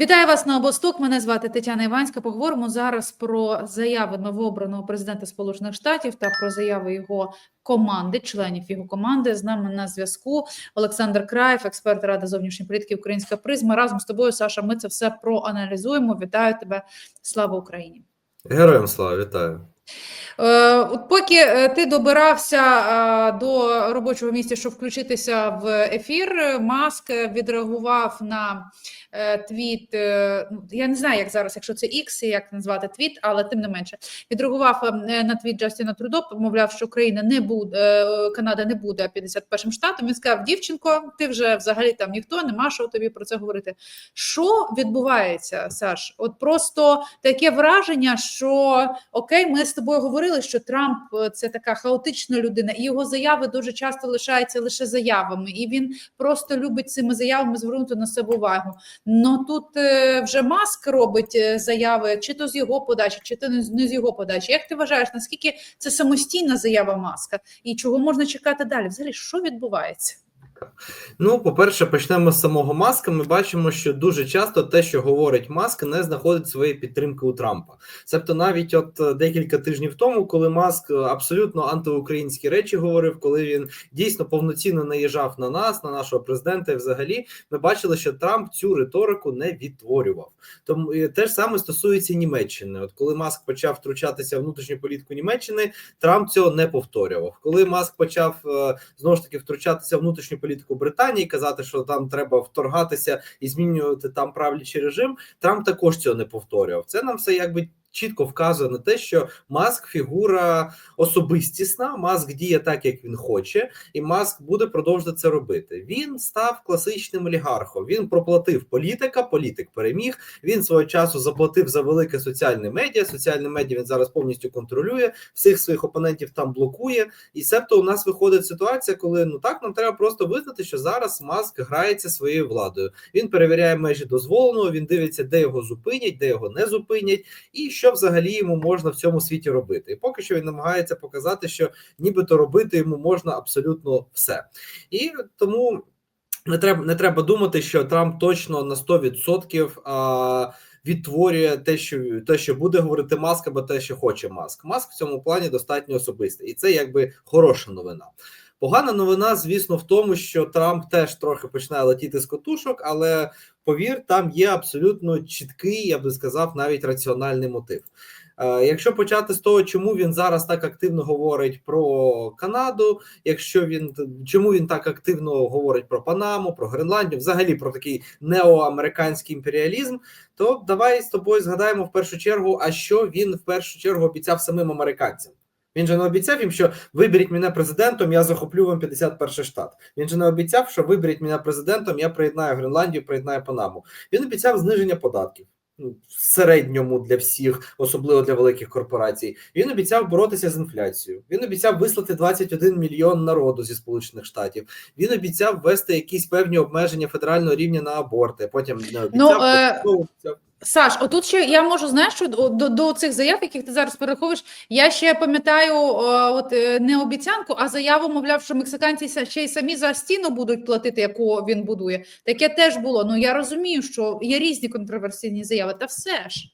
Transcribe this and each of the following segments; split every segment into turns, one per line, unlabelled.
Вітаю вас на обосток. Мене звати Тетяна Іванська. Поговоримо зараз про заяви новообраного президента Сполучених Штатів та про заяви його команди, членів його команди. З нами на зв'язку Олександр Краєв, експерт ради зовнішньої політики Українська призма. Разом з тобою, Саша. Ми це все проаналізуємо. Вітаю тебе! Слава Україні!
Героям слава вітаю.
Е, От поки е, ти добирався е, до робочого місця, щоб включитися в ефір, Маск відреагував на твіт. ну, Я не знаю, як зараз, якщо це X, як назвати твіт, але тим не менше відреагував на твіт Джастіна Трудо, мовляв, що Україна не буде, Канада не буде 51-м штатом. Він сказав: дівчинко, ти вже взагалі там ніхто, нема що тобі про це говорити. Що відбувається, Саш? От просто таке враження, що окей, ми з тобою говорили, що Трамп е, це така хаотична людина, і його заяви дуже часто лишаються лише заявами, і він просто любить цими заявами звернути на себе увагу. Но тут е, вже маск робить е, заяви, чи то з його подачі, чи то не з його подачі. Як ти вважаєш, наскільки це самостійна заява маска, і чого можна чекати далі? Взагалі, що відбувається?
Ну, по-перше, почнемо з самого маска. Ми бачимо, що дуже часто те, що говорить Маск, не знаходить своєї підтримки у Трампа. Себто, навіть от е, декілька тижнів тому, коли Маск абсолютно антиукраїнські речі говорив, коли він дійсно повноцінно наїжджав на нас, на нашого президента, і взагалі ми бачили, що Трамп цю риторику не відтворював. Тому і те ж саме стосується Німеччини. От коли Маск почав втручатися в внутрішню політику Німеччини, Трамп цього не повторював. Коли Маск почав е, знову ж таки втручатися в внутрішню політику Британії, казати, що там треба вторгатися і змінювати там правлячий режим. Трамп також цього не повторював. Це нам все якби. Чітко вказує на те, що маск фігура особистісна, маск діє так, як він хоче, і маск буде продовжувати це робити. Він став класичним олігархом. Він проплатив політика, політик переміг. Він свого часу заплатив за велике соціальне медіа. Соціальне медіа він зараз повністю контролює, всіх своїх опонентів там блокує. І себто у нас виходить ситуація, коли ну так нам треба просто визнати, що зараз маск грається своєю владою. Він перевіряє межі дозволеного. Він дивиться, де його зупинять, де його не зупинять, і що взагалі йому можна в цьому світі робити. І поки що він намагається показати, що нібито робити йому можна абсолютно все. І тому не треба не треба думати, що Трамп точно на 100% а, відтворює те, що те, що буде говорити Маск, або те, що хоче Маск. Маск в цьому плані достатньо особистий, і це якби хороша новина. Погана новина, звісно, в тому, що Трамп теж трохи починає летіти з котушок, але повір, там є абсолютно чіткий, я би сказав, навіть раціональний мотив. Е, Якщо почати з того, чому він зараз так активно говорить про Канаду, якщо він чому він так активно говорить про Панаму, про Гренландію, взагалі про такий неоамериканський імперіалізм, то давай з тобою згадаємо в першу чергу, а що він в першу чергу обіцяв самим американцям. Він же не обіцяв їм, що виберіть мене президентом, я захоплю вам 51 штат. Він же не обіцяв, що виберіть мене президентом, я приєднаю Гренландію, приєднаю Панаму. Він обіцяв зниження податків ну, в середньому для всіх, особливо для великих корпорацій. Він обіцяв боротися з інфляцією. Він обіцяв вислати 21 мільйон народу зі Сполучених Штатів. Він обіцяв ввести якісь певні обмеження федерального рівня на аборти. Потім не обіцяв.
Ну, е,
обіцяв.
Саш, отут ще я можу знаєш, що до, до, цих заяв, яких ти зараз перераховуєш, я ще пам'ятаю от е, не обіцянку, а заяву, мовляв, що мексиканці ще й самі за стіну будуть платити, яку він будує. Таке теж було. Ну я розумію, що є різні контроверсійні заяви, та все ж.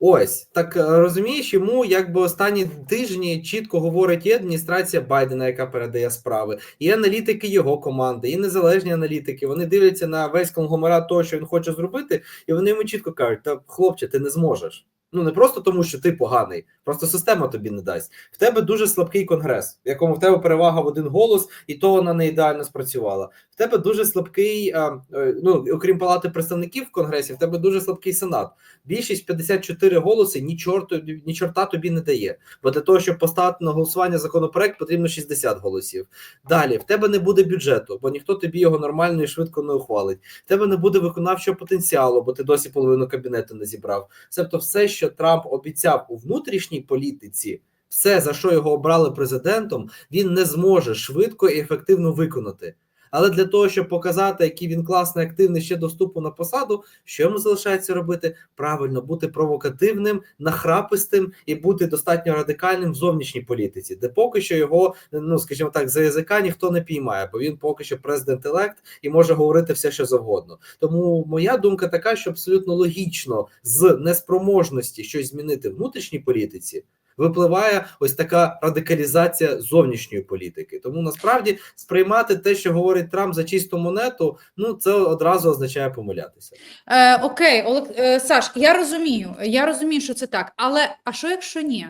Ось так е, розумієш, йому якби останні тижні чітко говорить і адміністрація Байдена, яка передає справи, і аналітики його команди, і незалежні аналітики. Вони дивляться на весь конгломерат того, що він хоче зробити, і вони йому чітко кажуть: та хлопче, ти не зможеш. Ну не просто тому, що ти поганий, просто система тобі не дасть. В тебе дуже слабкий конгрес, в якому в тебе перевага в один голос, і то вона не ідеально спрацювала. В тебе дуже слабкий, а, е, ну окрім палати представників в конгресі, в тебе дуже слабкий сенат. Більшість 54 голоси ні чорту, ні чорта тобі не дає. Бо для того, щоб поставити на голосування законопроект, потрібно 60 голосів. Далі в тебе не буде бюджету, бо ніхто тобі його нормально і швидко не ухвалить. В тебе не буде виконавчого потенціалу, бо ти досі половину кабінету не зібрав. Себто, все, що Трамп обіцяв у внутрішній політиці. Все, за що його обрали президентом, він не зможе швидко і ефективно виконати. Але для того, щоб показати, який він класний, активний ще до вступу на посаду, що йому залишається робити? Правильно, бути провокативним, нахрапистим і бути достатньо радикальним в зовнішній політиці, де поки що його, ну скажімо так, за язика ніхто не піймає, бо він поки що президент-елект і може говорити все, що завгодно. Тому моя думка така, що абсолютно логічно з неспроможності щось змінити в внутрішній політиці. Випливає ось така радикалізація зовнішньої політики. Тому насправді сприймати те, що говорить Трамп за чисту монету, ну це одразу означає помилятися.
Е, окей, Олег, е, Саш, я розумію, я розумію, що це так. Але а що якщо ні?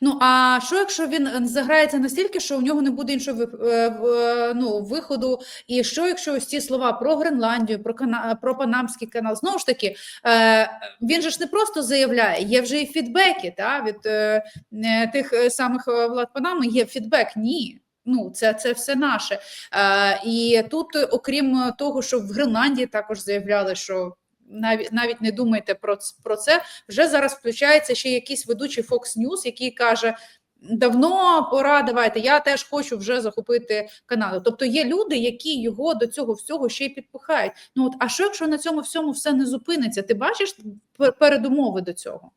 Ну а що якщо він заграється настільки, що у нього не буде іншого е, е, ну, виходу? І що якщо ось ці слова про Гренландію, про кана про Панамський канал? Знову ж таки, е, він же ж не просто заявляє, є вже і фідбеки та, від е, тих е, самих е, влад Панами. Є фідбек. Ні. Ну, це, це все наше. Е, і тут, е, окрім того, що в Гренландії також заявляли, що навіть навіть не думайте про, про це. Вже зараз включається ще якийсь ведучий Fox News, який каже. Давно пора, давайте. Я теж хочу вже захопити Канаду. Тобто є люди, які його до цього всього ще й підпихають. Ну от а що якщо на цьому всьому все не зупиниться? Ти бачиш пер- передумови до цього?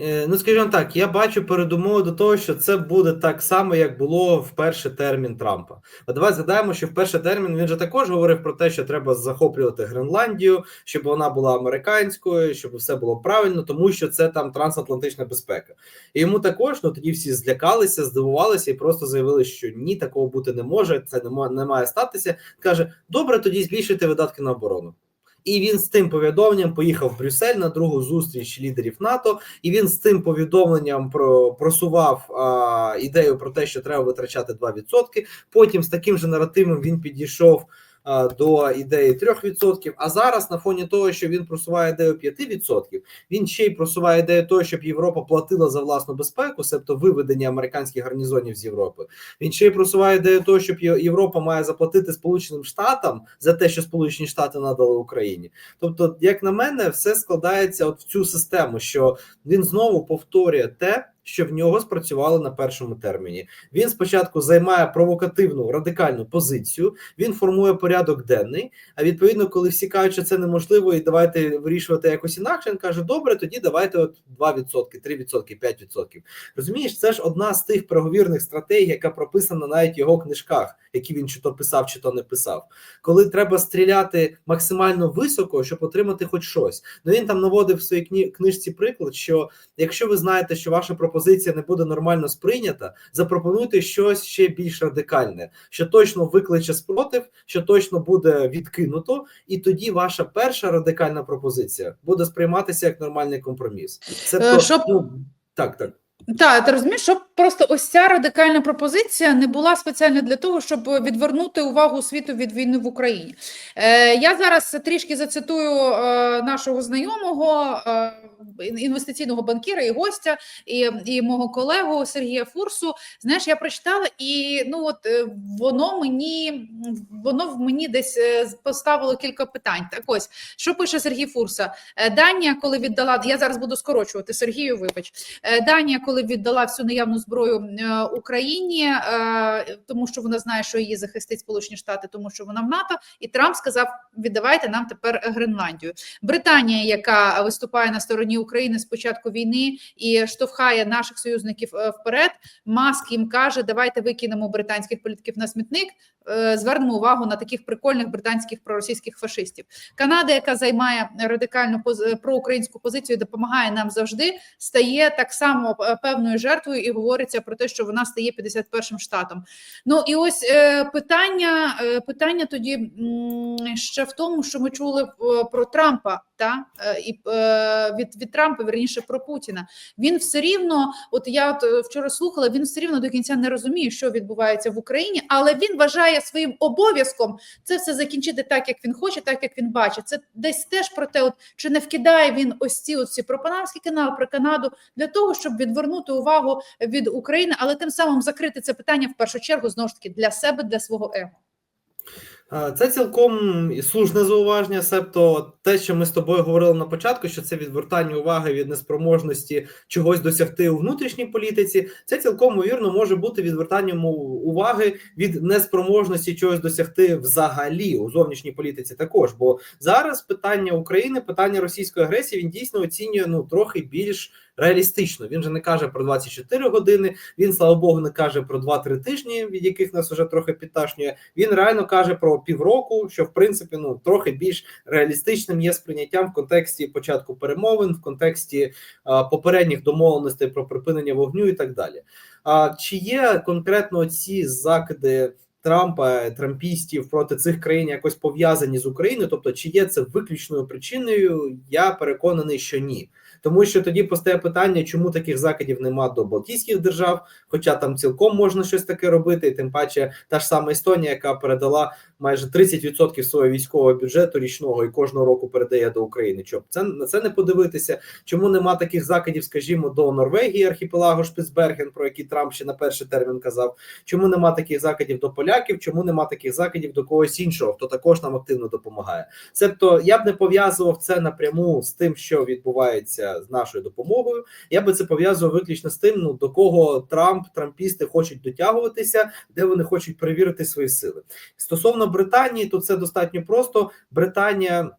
Е, Ну, скажімо так, я бачу передумови до того, що це буде так само, як було в перший термін Трампа. А давай згадаємо, що в перший термін він же також говорив про те, що треба захоплювати Гренландію, щоб вона була американською, щоб все було правильно, тому що це там трансатлантична безпека. І йому також ну тоді всі злякалися, здивувалися і просто заявили, що ні, такого бути не може, це не ма- не має статися. Каже: добре, тоді збільшуйте видатки на оборону. І він з тим повідомленням поїхав в Брюссель на другу зустріч лідерів НАТО, і він з тим повідомленням про просував а, ідею про те, що треба витрачати 2%. Потім з таким же наративом він підійшов до ідеї 3%. А зараз, на фоні того, що він просуває ідею 5%, він ще й просуває ідею того, щоб Європа платила за власну безпеку, себто виведення американських гарнізонів з Європи. Він ще й просуває ідею того, щоб Європа має заплатити Сполученим Штатам за те, що Сполучені Штати надали Україні. Тобто, як на мене, все складається от в цю систему, що він знову повторює те, що в нього спрацювало на першому терміні. Він спочатку займає провокативну радикальну позицію, він формує порядок денний. А відповідно, коли всі кажуть, що це неможливо, і давайте вирішувати якось інакше, він каже: добре, тоді давайте от 2%, 3%, 5%. Розумієш, це ж одна з тих переговірних стратегій, яка прописана навіть в його книжках, які він чи то писав, чи то не писав. Коли треба стріляти максимально високо, щоб отримати хоч щось. Ну він там наводив в своїй книжці приклад, що якщо ви знаєте, що ваша пропозиція не буде нормально сприйнята, запропонуйте щось ще більш радикальне, що точно викличе спротив, що точно буде відкинуто, і тоді ваша перша радикальна пропозиція буде сприйматися як нормальний компроміс. Це
Е,
то,
щоб-
ну, так, так.
Так, ти розумієш, щоб просто ось ця радикальна пропозиція не була спеціально для того, щоб відвернути увагу світу від війни в Україні. Е, я зараз трішки зацитую е, нашого знайомого е, інвестиційного банкіра і гостя, і, і мого колегу Сергія Фурсу. Знаєш, я прочитала, і ну от е, воно мені воно в мені десь е, поставило кілька питань. Так ось що пише Сергій Фурса? Е, Данія, коли віддала, я зараз буду скорочувати Сергію, вибач. Данія, коли віддала всю наявну зброю Україні, тому що вона знає, що її захистить Сполучені Штати, тому що вона в НАТО, і Трамп сказав: віддавайте нам тепер Гренландію. Британія, яка виступає на стороні України з початку війни і штовхає наших союзників е, вперед. Маск їм каже: давайте викинемо британських політиків на смітник. е, Звернемо увагу на таких прикольних британських проросійських фашистів. Канада, яка займає радикальну поз- проукраїнську позицію, допомагає нам завжди, стає так само е, певною жертвою і говориться про те, що вона стає 51-м штатом. Ну і ось е, питання, е, питання тоді ще в тому, що ми чули е, про Трампа, та е, і е, від, від Трампа, верніше про Путіна. Він все рівно, от я от е, вчора слухала, він все рівно до кінця не розуміє, що відбувається в Україні, але він вважає своїм обов'язком це все закінчити так, як він хоче, так як він бачить. Це десь теж про те, от чи не вкидає він ось ці ось ці про Панамський канал, про Канаду для того, щоб відвернути увагу від України, але тим самим закрити це питання в першу чергу знову ж таки для себе, для свого его.
Це цілком і слушне зауваження, себто те, що ми з тобою говорили на початку, що це відвертання уваги від неспроможності чогось досягти у внутрішній політиці. Це цілком ймовірно може бути відвертанням уваги від неспроможності чогось досягти взагалі у зовнішній політиці. Також бо зараз питання України, питання російської агресії він дійсно оцінює ну трохи більш реалістично. Він же не каже про 24 години. Він, слава Богу, не каже про 2-3 тижні, від яких нас уже трохи підташнює. Він реально каже про півроку, що в принципі ну трохи більш реалістичним є сприйняттям в контексті початку перемовин, в контексті а, попередніх домовленостей про припинення вогню і так далі. А чи є конкретно ці закиди? Трампа, трампістів проти цих країн якось пов'язані з Україною, тобто чи є це виключною причиною? Я переконаний, що ні. Тому що тоді постає питання, чому таких закидів нема до Балтійських держав, хоча там цілком можна щось таке робити, і тим паче та ж сама Естонія, яка передала майже 30% свого військового бюджету річного і кожного року передає до України. Щоб це на це не подивитися? Чому нема таких закидів, скажімо, до Норвегії, архіпелагу Шпицберген, про який Трамп ще на перший термін казав? Чому нема таких закидів до поляків? Чому нема таких закидів до когось іншого, хто також нам активно допомагає? Себто я б не пов'язував це напряму з тим, що відбувається з нашою допомогою. Я би це пов'язував виключно з тим, ну до кого Трамп, трампісти хочуть дотягуватися, де вони хочуть перевірити свої сили. Стосовно Британії, то це достатньо просто. Британія.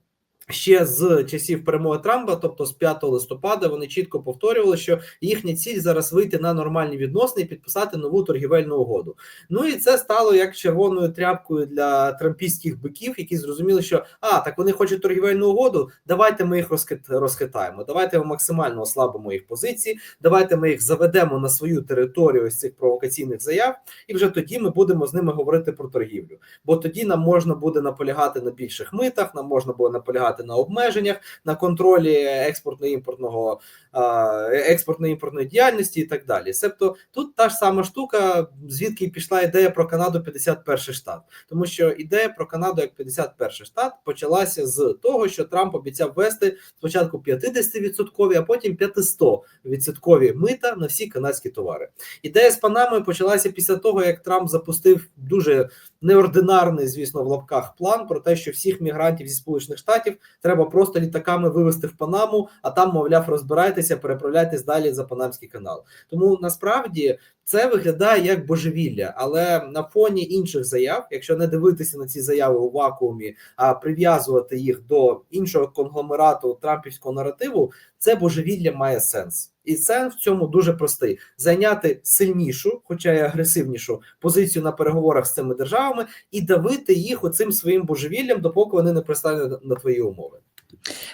Ще з часів перемоги Трампа, тобто з 5 листопада, вони чітко повторювали, що їхня ціль зараз вийти на нормальні відносини і підписати нову торгівельну угоду. Ну і це стало як червоною тряпкою для трампійських биків, які зрозуміли, що а так вони хочуть торгівельну угоду. Давайте ми їх розхит, розхитаємо. Давайте ми максимально ослабимо їх позиції. Давайте ми їх заведемо на свою територію з цих провокаційних заяв, і вже тоді ми будемо з ними говорити про торгівлю. Бо тоді нам можна буде наполягати на більших митах, нам можна буде наполягати на обмеженнях, на контролі експортно-імпортного експортно-імпортної діяльності і так далі. Себто тут та ж сама штука, звідки пішла ідея про Канаду 51 штат, тому що ідея про Канаду як 51 штат почалася з того, що Трамп обіцяв ввести спочатку 50%, а потім 500% мита на всі канадські товари. Ідея з Панамою почалася після того, як Трамп запустив дуже неординарний, звісно, в лапках план про те, що всіх мігрантів зі сполучених штатів треба просто літаками вивезти в Панаму, а там, мовляв, розбирайтеся, переправляйтесь далі за Панамський канал. Тому насправді це виглядає як божевілля, але на фоні інших заяв, якщо не дивитися на ці заяви у вакуумі, а прив'язувати їх до іншого конгломерату трампівського наративу, це божевілля має сенс. І сенс в цьому дуже простий: зайняти сильнішу, хоча й агресивнішу позицію на переговорах з цими державами, і давити їх оцим своїм божевіллям, допоки вони не пристануть на твої умови.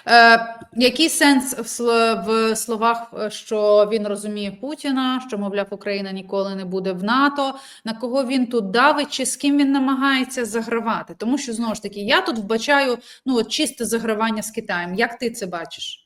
Е, який сенс в, в словах, е, що він розуміє Путіна, що, мовляв, Україна ніколи не буде в НАТО, на кого він тут давить, чи з ким він намагається загравати? Тому що знову ж таки, я тут вбачаю ну, от чисте загравання з Китаєм. Як ти це бачиш?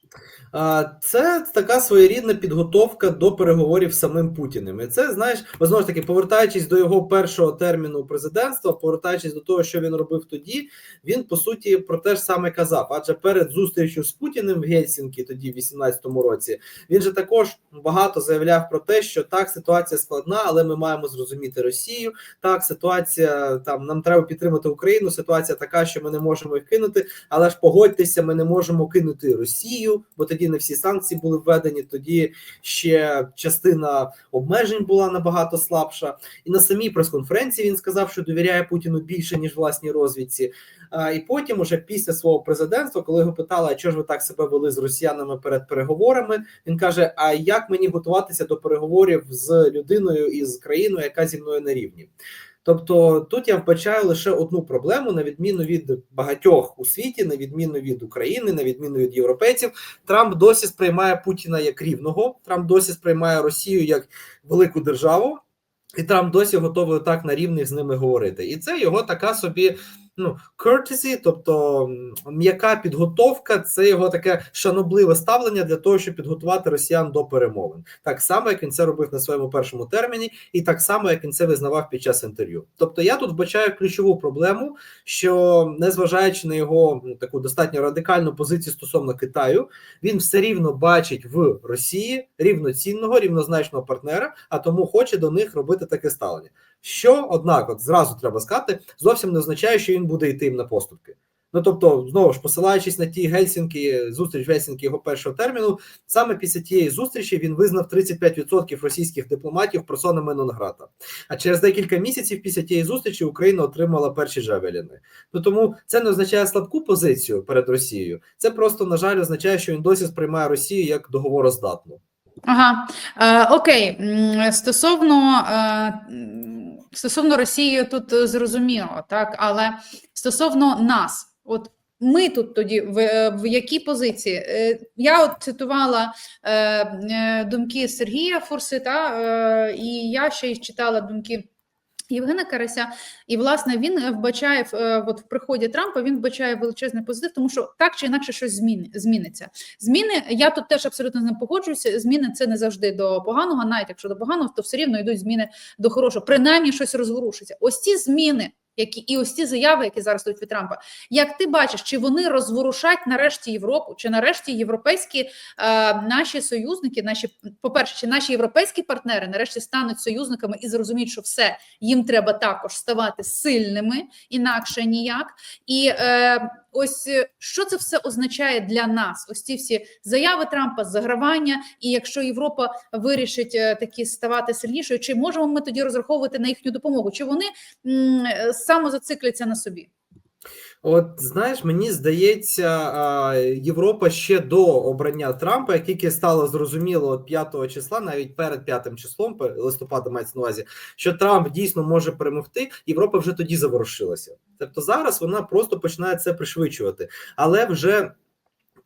Це така своєрідна підготовка до переговорів з самим Путіним. І це знаєш, знову ж таки, повертаючись до його першого терміну президентства, повертаючись до того, що він робив тоді, він по суті про те ж саме казав. Адже перед зустрічю з Путіним в Гельсінкі, тоді в 18-му році, він же також багато заявляв про те, що так ситуація складна, але ми маємо зрозуміти Росію. Так, ситуація там нам треба підтримати Україну. Ситуація така, що ми не можемо їх кинути, але ж погодьтеся, ми не можемо кинути Росію, бо тоді не всі санкції були введені. Тоді ще частина обмежень була набагато слабша. І на самій прес-конференції він сказав, що довіряє Путіну більше ніж власній розвідці. А, І потім, уже після свого президентства, коли його питали, а чого ж ви так себе вели з росіянами перед переговорами, він каже: А як мені готуватися до переговорів з людиною і з країною, яка зі мною на рівні? Тобто тут я вбачаю лише одну проблему, на відміну від багатьох у світі, на відміну від України, на відміну від європейців, Трамп досі сприймає Путіна як рівного. Трамп досі сприймає Росію як велику державу, і Трамп досі готовий так на рівних з ними говорити. І це його така собі. Ну, courtesy, тобто м'яка підготовка, це його таке шанобливе ставлення для того, щоб підготувати росіян до перемовин, так само як він це робив на своєму першому терміні, і так само як він це визнавав під час інтерв'ю. Тобто, я тут вбачаю ключову проблему, що незважаючи на його таку достатньо радикальну позицію стосовно Китаю, він все рівно бачить в Росії рівноцінного, рівнозначного партнера, а тому хоче до них робити таке ставлення. Що, однак, от зразу треба сказати, зовсім не означає, що він буде йти їм на поступки. Ну тобто, знову ж посилаючись на ті Гельсінки, зустріч Гельсінки його першого терміну, саме після тієї зустрічі він визнав 35% російських дипломатів персонами нон-грата. А через декілька місяців після тієї зустрічі Україна отримала перші жавеліни. Ну тому це не означає слабку позицію перед Росією. Це просто на жаль означає, що він досі сприймає Росію як договороздатну.
Ага, е, окей. Стосовно, е, стосовно Росії, тут е, зрозуміло, так, але стосовно нас, от ми тут тоді в, е, в якій позиції? Е, Я от цитувала думки Сергія Фурсита, і я ще й читала думки. Євгена Карася, і власне він е, вбачає е, от в приході Трампа. Він вбачає величезний позитив, тому що так чи інакше щось зміни зміниться. Зміни я тут теж абсолютно з ним погоджуюся. Зміни це не завжди до поганого, навіть якщо до поганого, то все рівно йдуть зміни до хорошого. Принаймні щось розворушиться. Ось ці зміни, які і ось ці заяви, які зараз йдуть від Трампа. Як ти бачиш, чи вони розворушать нарешті Європу, чи нарешті європейські е, наші союзники, наші по перше, чи наші європейські партнери нарешті стануть союзниками і зрозуміють, що все їм треба також ставати сильними, інакше ніяк. І е, ось е, що це все означає для нас? Ось ці всі заяви Трампа, загравання. І якщо Європа вирішить е, такі ставати сильнішою, чи можемо ми тоді розраховувати на їхню допомогу? Чи вони м, е, самозацикляться на собі?
От знаєш, мені здається, Європа ще до обрання Трампа, як тільки стало зрозуміло от 5 числа, навіть перед 5 числом, листопада мається на увазі, що Трамп дійсно може перемогти, Європа вже тоді заворушилася. Тобто зараз вона просто починає це пришвидшувати, але вже.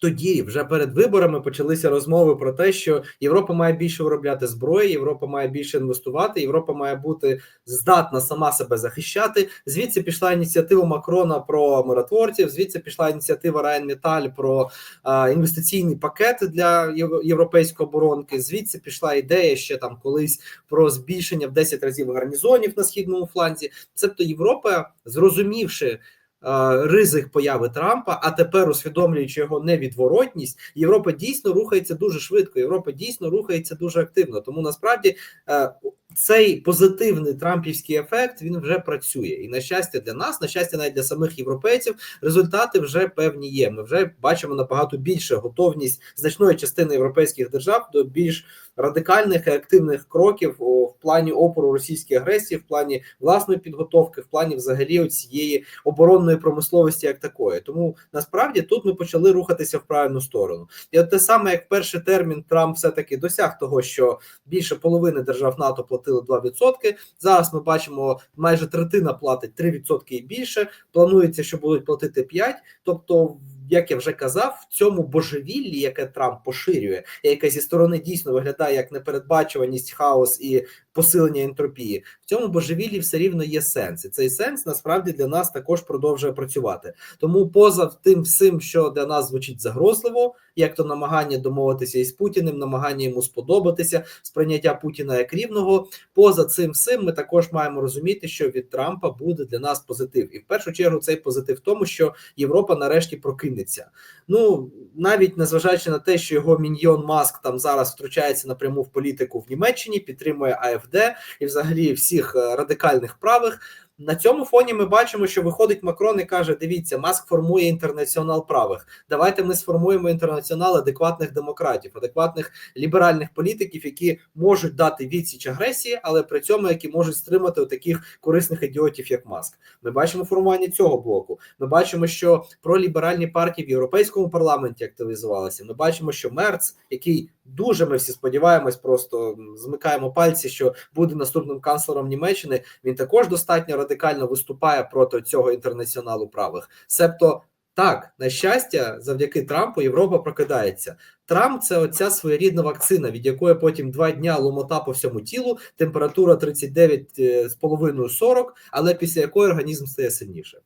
Тоді, вже перед виборами, почалися розмови про те, що Європа має більше виробляти зброї, Європа має більше інвестувати, Європа має бути здатна сама себе захищати. Звідси пішла ініціатива Макрона про миротворців. Звідси пішла ініціатива Райнметаль про а, інвестиційний пакет для європейської оборонки. Звідси пішла ідея ще там колись про збільшення в 10 разів гарнізонів на східному фланзі. Цебто Європа, зрозумівши. Е, Ризик появи Трампа, а тепер усвідомлюючи його невідворотність, Європа дійсно рухається дуже швидко. Європа дійсно рухається дуже активно. Тому насправді е, цей позитивний трампівський ефект він вже працює, і на щастя для нас, на щастя, навіть для самих європейців, результати вже певні є. Ми вже бачимо набагато більше готовність значної частини європейських держав до більш радикальних і активних кроків в плані опору російській агресії, в плані власної підготовки, в плані взагалі цієї оборонної промисловості, як такої. Тому насправді тут ми почали рухатися в правильну сторону. І от те саме, як перший термін Трамп все таки досяг того, що більше половини держав НАТО платили 2%. Зараз ми бачимо, майже третина платить 3% і більше. Планується, що будуть платити 5%. Тобто, як я вже казав, в цьому божевіллі, яке Трамп поширює, яке зі сторони дійсно виглядає як непередбачуваність, хаос і посилення ентропії, в цьому божевіллі все рівно є сенс, і цей сенс насправді для нас також продовжує працювати. Тому, поза тим всім, що для нас звучить загрозливо, як то намагання домовитися із Путіним, намагання йому сподобатися, сприйняття Путіна як рівного. Поза цим всім, ми також маємо розуміти, що від Трампа буде для нас позитив, і в першу чергу цей позитив в тому, що Європа нарешті прокинеться. Ну навіть незважаючи на те, що його міньйон Маск там зараз втручається напряму в політику в Німеччині, підтримує АФД і взагалі всіх е, радикальних правих. На цьому фоні ми бачимо, що виходить Макрон і каже: Дивіться, Маск формує інтернаціонал правих. Давайте ми сформуємо інтернаціонал адекватних демократів, адекватних ліберальних політиків, які можуть дати відсіч агресії, але при цьому які можуть стримати таких корисних ідіотів, як Маск. Ми бачимо формування цього блоку. Ми бачимо, що проліберальні партії в європейському парламенті активізувалися. Ми бачимо, що Мерц, який дуже ми всі сподіваємось, просто змикаємо пальці, що буде наступним канцлером Німеччини. Він також достатньо радикально виступає проти цього інтернаціоналу правих. Себто. Так, на щастя, завдяки Трампу Європа прокидається. Трамп це оця своєрідна вакцина, від якої потім два дня ломота по всьому тілу, температура 39,5-40, але після якої організм стає сильніше.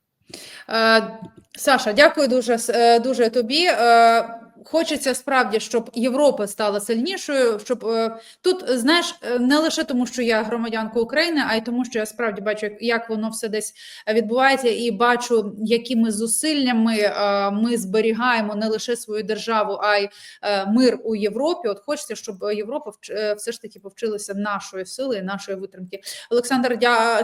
Е, Саша, дякую дуже, е, дуже тобі. Хочеться справді, щоб Європа стала сильнішою. Щоб е, тут знаєш, е, не лише тому, що я громадянка України, а й тому, що я справді бачу, як, воно все десь відбувається, і бачу, якими зусиллями е, ми зберігаємо не лише свою державу, а й мир у Європі. От хочеться, щоб Європа все ж таки повчилася нашої сили, нашої витримки. Олександр.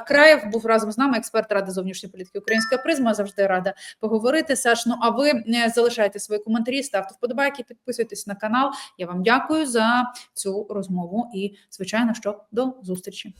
Краєв був разом з нами, експерт ради зовнішньої політики Українська призма. Завжди рада поговорити. Саш, ну а ви залишайте свої коментарі, ставте вподобайки, підписуйтесь на канал. Я вам дякую за цю розмову і, звичайно, що до зустрічі.